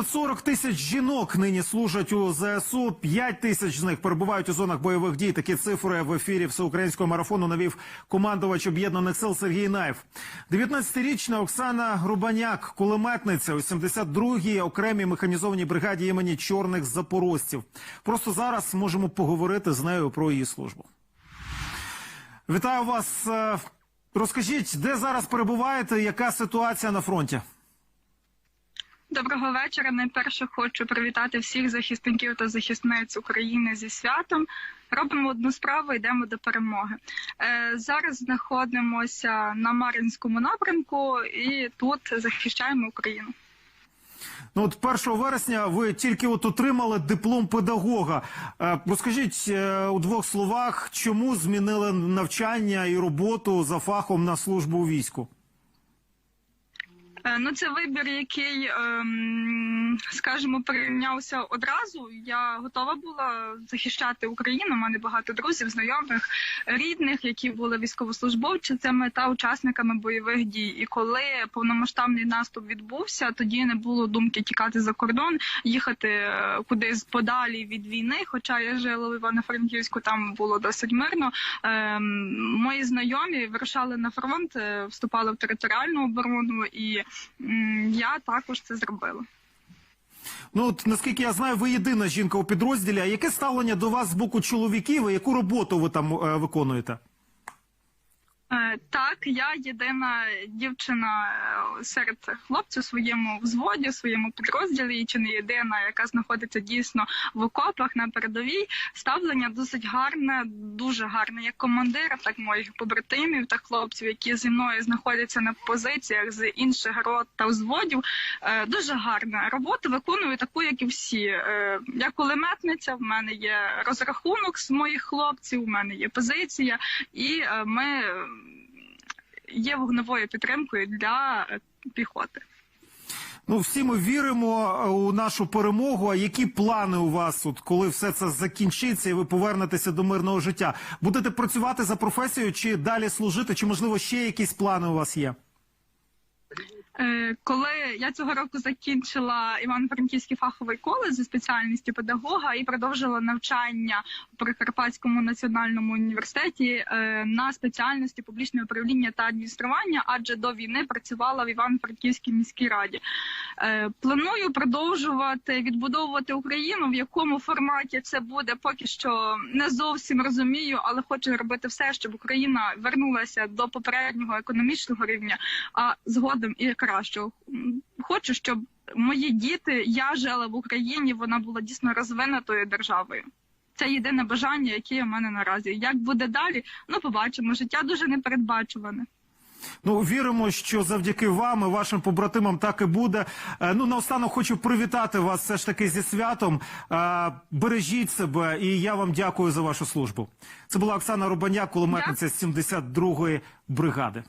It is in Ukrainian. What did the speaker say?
Понад 40 тисяч жінок нині служать у ЗСУ. 5 тисяч з них перебувають у зонах бойових дій. Такі цифри в ефірі всеукраїнського марафону навів командувач об'єднаних сил Сергій Наєв. 19-річна Оксана Рубаняк, кулеметниця у 72-й окремій механізованій бригаді імені чорних запорожців. Просто зараз можемо поговорити з нею про її службу. Вітаю вас. Е, Розкажіть, де зараз перебуваєте? Яка ситуація на фронті? Доброго вечора. Найперше хочу привітати всіх захисників та захисниць України зі святом. Робимо одну справу, йдемо до перемоги. Е, зараз знаходимося на Мар'їнському напрямку і тут захищаємо Україну. Ну от 1 вересня ви тільки от отримали диплом педагога. Е, Розкажіть е, у двох словах, чому змінили навчання і роботу за фахом на службу у війську? Е, Ну, це вибір, який, ем, скажімо, прийнявся одразу. Я готова була захищати Україну. У мене багато друзів, знайомих, рідних, які були військовослужбовцями та учасниками бойових дій. І коли повномасштабний наступ відбувся, тоді не було думки тікати за кордон, їхати е, кудись подалі від війни. Хоча я жила в Івано-Франківську, там було досить мирно. Ем, мої знайомі вирушали на фронт, е, вступали в територіальну оборону, і я також це зробила. Ну от наскільки я знаю, ви єдина жінка у підрозділі. А яке ставлення до вас з боку чоловіків? і Яку роботу ви там е, виконуєте? Так, я єдина дівчина е, серед хлопців своєму взводі, своєму підрозділі, чи не єдина, яка знаходиться дійсно в окопах на передовій. Ставлення досить гарне, дуже гарне, як командира, так моїх побратимів та хлопців, які зі мною знаходяться на позиціях з інших рот та взводів. Е, Дуже гарна робота. Виконую таку, як і всі. Е, Я кулеметниця. В мене є розрахунок з моїх хлопців. У мене є позиція, і ми є вогневою підтримкою для е, піхоти. Ну всі ми віримо е, у нашу перемогу. А які плани у вас, от коли все це закінчиться, і ви повернетеся до мирного життя? Будете працювати за професією, чи далі служити, чи можливо ще якісь плани у вас є? Е, Коли я цього року закінчила Івано-Франківський фаховий коледж зі спеціальністю педагога і продовжила навчання у Прикарпатському національному університеті е, на спеціальності публічне управління та адміністрування, адже до війни працювала в Івано-Франківській міській раді. Е, Планую продовжувати відбудовувати Україну. В якому форматі це буде, поки що не зовсім розумію, але хочу робити все, щоб Україна вернулася до попереднього економічного рівня, а згодом і кращого. Хочу, щоб мої діти, я жила в Україні, вона була дійсно розвинутою державою. Це єдине бажання, яке у мене наразі. Як буде далі? Ну, побачимо. Життя дуже непередбачуване. Ну віримо, що завдяки вам і вашим побратимам так і буде. Е, Ну наостанок хочу привітати вас все ж таки зі святом. Е, Бережіть себе, і я вам дякую за вашу службу. Це була Оксана Рубаняк, кулеметниця з 72-ї бригади.